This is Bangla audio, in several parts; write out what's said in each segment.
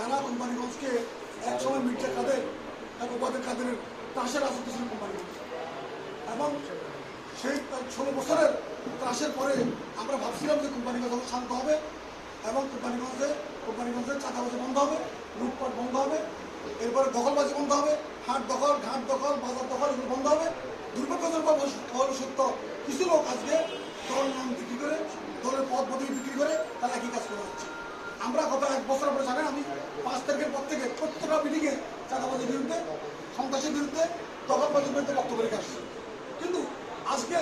কারা কোম্পানিগঞ্জকে একসময় মির্জা কাদের এক উপাদের কাদের তাসের রাজত্ব ছিল কোম্পানিগঞ্জ এবং সেই ষোলো বছরের ত্রাসের পরে আমরা ভাবছিলাম যে কোম্পানিগঞ্জ এখন শান্ত হবে এবং কোম্পানিগঞ্জে, কোম্পানিগঞ্জের চাঁদাবাজি বন্ধ হবে, লুটপাট বন্ধ হবে, এরপরে দখলবাজি বন্ধ হবে, হাট দখল, ঘাট দখল, বাজার দখল, এগুলো বন্ধ হবে। দুর্ভাগ্যজনক সত্য কিছু লোক আজকে দল নাম বিক্রি করে, দলের পদ পদবি বিক্রি করে তারা একই কাজ করে যাচ্ছে। আমরা গত এক বছর পরে জানেন, আমি পাঁচ তারিখের পর থেকে প্রত্যেকটা মিটিংয়ে চাঁদাবাজির বিরুদ্ধে, সন্ত্রাসের বিরুদ্ধে, দখলবাজির বিরুদ্ধে বক্তব্য রেখে আসছি। কিন্তু আজকে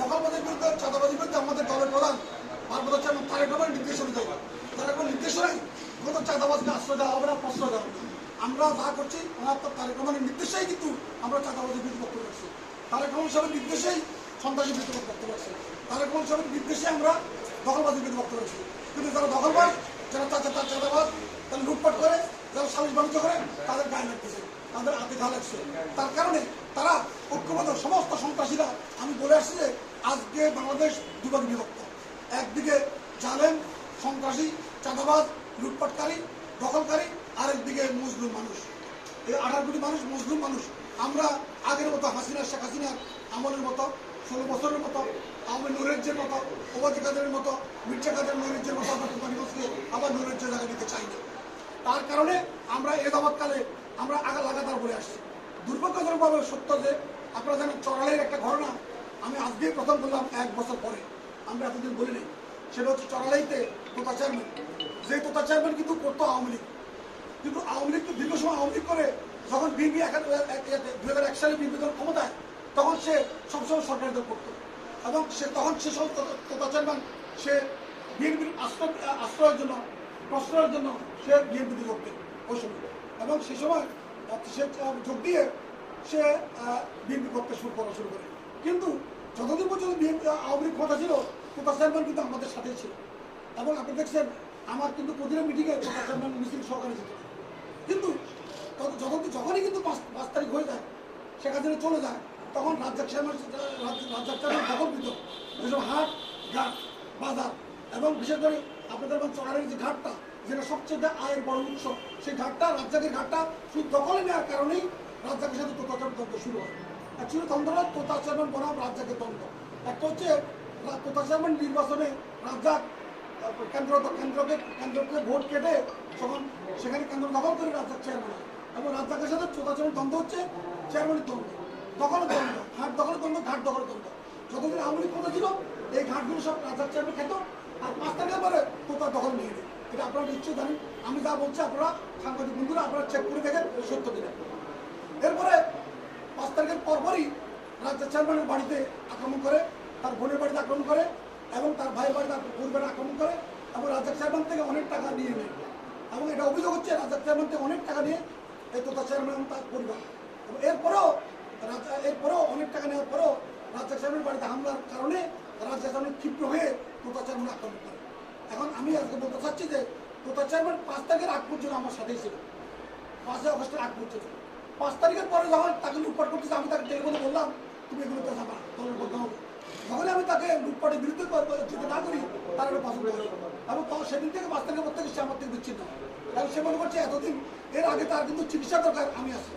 দখলবাজির বিরুদ্ধে, চাঁদাবাজির বিরুদ্ধে আমাদের দলের প্রধান ভারপ্রাপ্ত চেয়ারম্যান তারেক রহমানের নির্দেশ অনুযায়ী তারেক রহমান নির্দেশ নাই কোনো চাঁদাবাজকে আশ্রয় দেওয়া হবে না, প্রশ্রয় দেওয়া হবে আমরা যা করছি, ওনার তো রহমানের নির্দেশেই কিন্তু আমরা চাঁদাবাজির বিরুদ্ধে বক্তব্য রাখছি। তারেক রহমান সাহেবের নির্দেশেই সন্ত্রাসের বিরুদ্ধে বক্তব্য রাখছি। তারেক রহমান সাহেবের নির্দেশে আমরা দখলবাজির বিরুদ্ধে বক্তব্য রাখছি। কিন্তু যারা দখলবাজ, যারা চাচা তার চাঁদাবাজ তারা লুটপাট করে, যারা সালিশ বাণিজ্য করে, তাদের গায়ে লাগতেছে, তাদের হাতে ঘা লাগছে। তার কারণে তারা ঐক্যবদ্ধ সমস্ত সন্ত্রাসীরা, আমি বলে আসছি যে আজকে বাংলাদেশ দুভাগে বিভক্ত। একদিকে জালেম, সন্ত্রাসী, চাঁদাবাজ, লুটপাটকারী, দখলকারী, আরেকদিকে মুসলিম মানুষ। এই আঠারো কোটি মানুষ মুসলিম মানুষ। আমরা আগের মতো হাসিনা, শেখ হাসিনার আমলের মতো, ষোলো বছরের মতো, আওয়ামী নৈরাজ্যের মতো ওবাদি কাদের মতো, মির্জা কাদের নৈরাজ্যের মতো আমরা কোম্পানিগঞ্জকে আবার নৈরাজ্য জায়গা দিতে চাই না তার কারণে আমরা এ যাবৎকালে আমরা আগা লাগাতার বলে আসছি। দুর্ভাগ্যজনকভাবে সত্য যে আপনারা জানেন চড়ালের একটা ঘটনা আমি আজকে প্রথম বললাম এক বছর পরে। আমরা এতদিন বলি নাই সেটা হচ্ছে চড়ালাইতে তোতা চেয়ারম্যান। যে তোতা চেয়ারম্যান কিন্তু করতো আওয়ামী লীগ। কিন্তু আওয়ামী লীগ তো দীর্ঘ সময় আওয়ামী লীগ করে যখন বিএনপি দু হাজার এক সালে বিএনপি যখন ক্ষমতায়, তখন সে সবসময় সরকারি দল করতো। এবং সে তখন সে সব তোতা চেয়ারম্যান, সে বিএনপির আশ্রয় আশ্রয়ের জন্য প্রশ্রয়ের জন্য সে বিএনপিতে যোগ দেয় এবং সে সময় সে যোগ দিয়ে সে বিএনপি করতে শুরু করা শুরু করে। কিন্তু যতদিন পর্যন্ত বিএনপি আওয়ামী লীগ ক্ষমতা ছিল তোতা চেয়ারম্যান কিন্তু আমাদের সাথে ছিল। এবং আপনি দেখছেন, আমার কিন্তু প্রতিটা মিটিংয়ে তোতা চেয়ারম্যান, মিছিল সহকারে যেত। কিন্তু যখন যখনই কিন্তু পাঁচ তারিখ হয়ে যায় সেখান থেকে চলে যায়, তখন রাজ্জাক চেয়ারম্যান রাজ্জাক চেয়ারম্যান দখল দিত যেসব হাট, ঘাট, বাজার, এবং বিশেষ করে আপনাদের চড়ারের যে ঘাটটা যেটা সবচেয়ে আয়ের বড় উৎস সেই ঘাটটা, রাজ্জাকের ঘাটটা শুধু দখলে নেওয়ার কারণেই রাজ্জাকের সাথে তোতাচার দ্বন্দ্ব শুরু হয়। অ্যাকচুয়ালি দ্বন্দ্বটা তোতা চেয়ারম্যান বনাম রাজ্জাকের দ্বন্দ্ব একটা হচ্ছে তোতা চেয়ারম্যান নির্বাচনে রাজ্জাক কেন্দ্র কেন্দ্রকে কেন্দ্রকে ভোট কেটে তখন সেখানে কেন্দ্র দখল করে রাজ্জাক চেয়ারম্যান। এবং রাজ্জাকের সাথে চোদাচরণ দ্বন্দ্ব হচ্ছে চেয়ারম্যানের দ্বন্দ্ব দখলের দ্বন্দ্ব ঘাট দখলের দ্বন্দ্ব ঘাট দখলের দ্বন্দ্ব যতদিন আওয়ামী লীগ ছিল, এই ঘাটগুলো সব রাজ্জাক চেয়ারম্যান খেত। আর পাঁচ তারিখের পরে তোতা দখল নিয়ে নেয় এটা আপনারা নিশ্চয়ই জানেন। আমি যা বলছি, আপনারা সাংবাদিক বন্ধুরা, আপনারা চেক করে দেখেন, সত্য কিনা। এরপরে পাঁচ তারিখের পরপরই রাজ্যের চেয়ারম্যানের বাড়িতে আক্রমণ করে, তার বোনের বাড়িতে আক্রমণ করে এবং তার ভাইয়ের বাড়িতে পরিবারে আক্রমণ করে এবং রাজ্যের চেয়ারম্যান থেকে অনেক টাকা নিয়ে নেয়। এবং এটা অভিযোগ হচ্ছে, রাজ্যের চেয়ারম্যান থেকে অনেক টাকা নিয়ে এই তোতা চেয়ারম্যান এবং তার পরিবার। এবং এরপরেও রাজা এরপরেও অনেক টাকা নেওয়ার পরেও রাজ্যের চেয়ারম্যান বাড়িতে হামলার কারণে রাজ্যের চেয়ারম্যান ক্ষিপ্র হয়ে তোতা চেয়ারম্যান আক্রমণ করে। এখন আমি আজকে বলতে চাচ্ছি যে তোতা চেয়ারম্যান পাঁচ তারিখের আগ পর্যন্ত আমার সাথেই ছিল। পাঁচই আগস্টের আগ পর্যন্ত। পাঁচ তারিখের পরে যখন তাকে লুটপাট করতেছে, আমি তাকে টেলিফোনে বললাম, তুমি এগুলোতে যাবা হবে। যখনই আমি তাকে লুটপাটের বিরুদ্ধে যেতে না করি, তার এটা পছন্দ হয় এবং তখন সেদিন থেকে পাঁচ তারিখের পর থেকে সে আমার থেকে বিচ্ছিন্ন। এবং সে মনে করছে, এতদিন, এর আগে তার কিন্তু চিকিৎসা দরকার, আমি আছি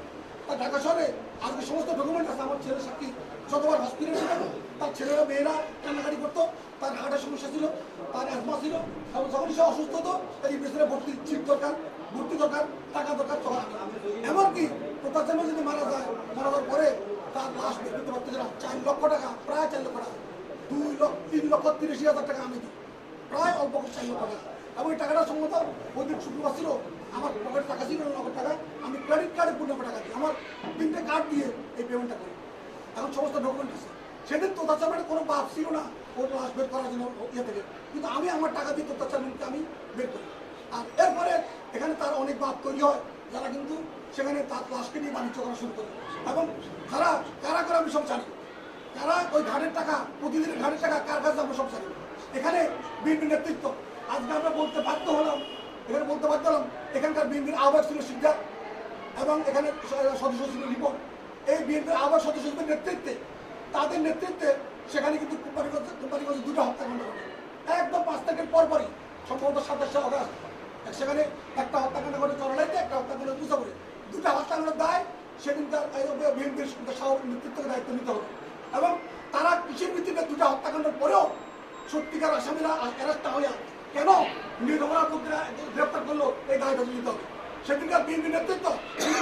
তার ঢাকা শহরে আজকে সমস্ত ডকুমেন্ট আছে, আমার ছেলের সাক্ষী। যতবার হসপিটালে ছিল তার ছেলেরা, মেয়েরা কান্নাকাটি করতো, তার হার্টের সমস্যা ছিল, তার অ্যাজমা ছিল, এবং যখন সে অসুস্থ হতো এই পেছনে ভর্তি চিপ দরকার, ভর্তি দরকার, টাকা দরকার আমি। এমনকি প্রতাপ যদি মারা যায়, মারা যাওয়ার পরে তার লাশ বের করতে পারতেছিলাম চার লক্ষ টাকা, প্রায় চার লক্ষ টাকা, দুই লক্ষ, তিন লক্ষ তিরিশ হাজার টাকা আমি দিই। প্রায় অল্প চার লক্ষ টাকা। এবং এই টাকাটা সম্মত ওই দিন শুক্রবার ছিল আমার পকেট টাকা ছিল নগদ টাকা, আমি ক্রেডিট কার্ডে পূর্ণ টাকা দিই। আমার তিনটে কার্ড দিয়ে এই পেমেন্টটা করি। এখন সমস্ত ডকুমেন্ট আছে। সেদিন তোতা চামেন্ট কোনো বাপ ছিল না ওর লাশ বের করার জন্য ইয়ে থেকে। কিন্তু আমি আমার টাকা দিয়ে তোতা চামেন্টকে আমি বের করি। আর এরপরে এখানে তার অনেক বাপ তৈরি হয়, যারা কিন্তু সেখানে তার লাশকে নিয়ে বাণিজ্য করা শুরু করে। এবং তারা, কারা করে আমি সব জানি। কারা ওই ঘাটের টাকা, প্রতিদিনের ঘাটের টাকা কার কাছে আমরা সব জানি। এখানে বিএনপি নেতৃত্ব। আজকে আমরা বলতে বাধ্য হলাম এখানে বলতে পারতাম এখানকার বিএনপির আহ্বায়ক ছিল সিদ্ধার্থ এবং এখানে সদস্য ছিল রিপোর্ট এই বিএনপির আহ্বায়ক সদস্যদের নেতৃত্বে, তাদের নেতৃত্বে সেখানে কিন্তু কোম্পানিগঞ্জ কোম্পানিগঞ্জে দুটো হত্যাকাণ্ড ঘটে। একদম পাঁচ তারিখের পরপরই সম্ভবত সাতাশে অগাস্ট। সেখানে একটা হত্যাকাণ্ড করে চরলাইতে একটা হত্যাকাণ্ড মুসাফরে দুটো হত্যাকাণ্ডের দায়, সেদিন তার বিএনপির নেতৃত্বের দায়িত্ব নিতে হবে। এবং তারা কৃষির ভিত্তিতে দুটা হত্যাকাণ্ডের পরেও সত্যিকার আসামিরা অ্যারেস্ট হইয়া কেন? নিরপরাধীরা গ্রেপ্তার করল, এই দায়িত্ব নিতে হবে। সেদিনকার বিএনপি নেতৃত্ব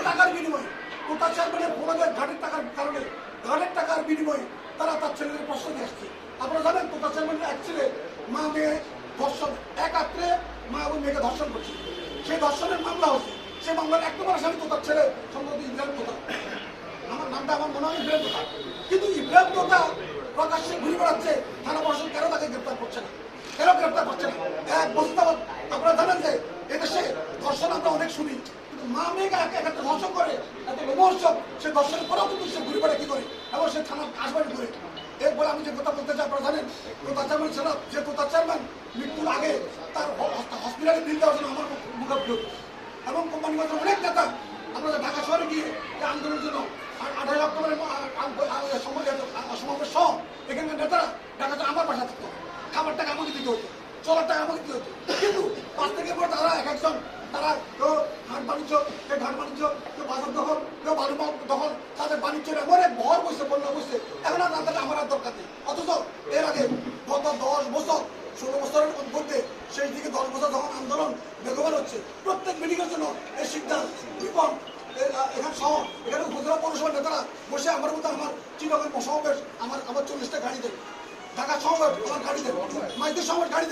টাকার বিনিময়ে কোটা চেয়ারম্যানের ফোনের ঘাটের টাকার কারণে, ঘাটের টাকার বিনিময়ে তারা তার ছেলেদের প্রশ্ন আসছে। আপনারা জানেন, কোটা চেয়ারম্যানের এক ছেলে, মা মেয়ে ধর্ষণ, এক রাত্রে মা এবং মেয়েকে ধর্ষণ করছে। সেই ধর্ষণের মামলা হচ্ছে, সেই মামলার এক নম্বর আসামি তো তার ছেলে সম্ভবত ইব্রাহিম কোথা আমার নামটা আমার মনে হয় ইব্রাহিম কোথা কিন্তু ইব্রাহিম কোথা প্রকাশ্যে ঘুরে বেড়াচ্ছে থানা প্রশাসন কেন তাকে গ্রেপ্তার করছে না? কেন গ্রেপ্তার করছে না? এক বছর আপনারা জানেন যে এদেশে ধর্ষণ অনেক শুনি, কিন্তু মা মেয়েকে এক একটা ধর্ষণ করে এত লোমহর্ষক সে ধর্ষণের পরেও কিন্তু সে ঘুরে বেড়ায় কি করে? এবং সে থানার আসবাড়ি করে। এরপরে আমি যে কথা বলতে চাই, আপনারা জানেন তোতা চেয়ারম্যান ছিল যে তোতা চেয়ারম্যান মৃত্যুর আগে তার হসপিটালে বিল দেওয়ার জন্য আমার মুখাভিযোগ এবং কোম্পানিগত অনেক নেতা আমরা ঢাকা শহরে গিয়ে আন্দোলনের জন্য আ- আঠারোই অক্টোবরের ম- আ- আ- আ- সমাবেশ আ- সমাবেশ সহ এখানকার নেতারা ঢাকাতে আমার বাসা থাকতো খাবার টাকা আমাকে দিতে হতো চলার টাকা আমাকে দিতে হতো কিন্তু পাঁচ থেকে পর তারা এক একজন তারা কেউ হাট বাণিজ্য কেউ ঘাট বাণিজ্য কেউ বাজার দখল কেউ বালু দখল, তাদের বাণিজ্যের এমন ভর বসে, বন্যা বসে। এখন আর তাদের আমার আর দরকার নেই। অথচ এর আগে গত দশ বছর, ষোলো বছরের মধ্যে সেই দিকে দশ বছর যখন আন্দোলন বেগবান হচ্ছে, প্রত্যেক মিটিংয়ের জন্য এই সিদ্ধান্ত, বিপন এখানে সহ, এখানে উপজেলা পৌরসভার নেতারা বসে আমার মতো আমার চিরকাল সমাবেশ আমার আমার চল্লিশটা গাড়ি দেয় ঢাকা সমাবেশ, আমার গাড়ি দেয় মাইদের সমাবেশ গাড়ি দেয়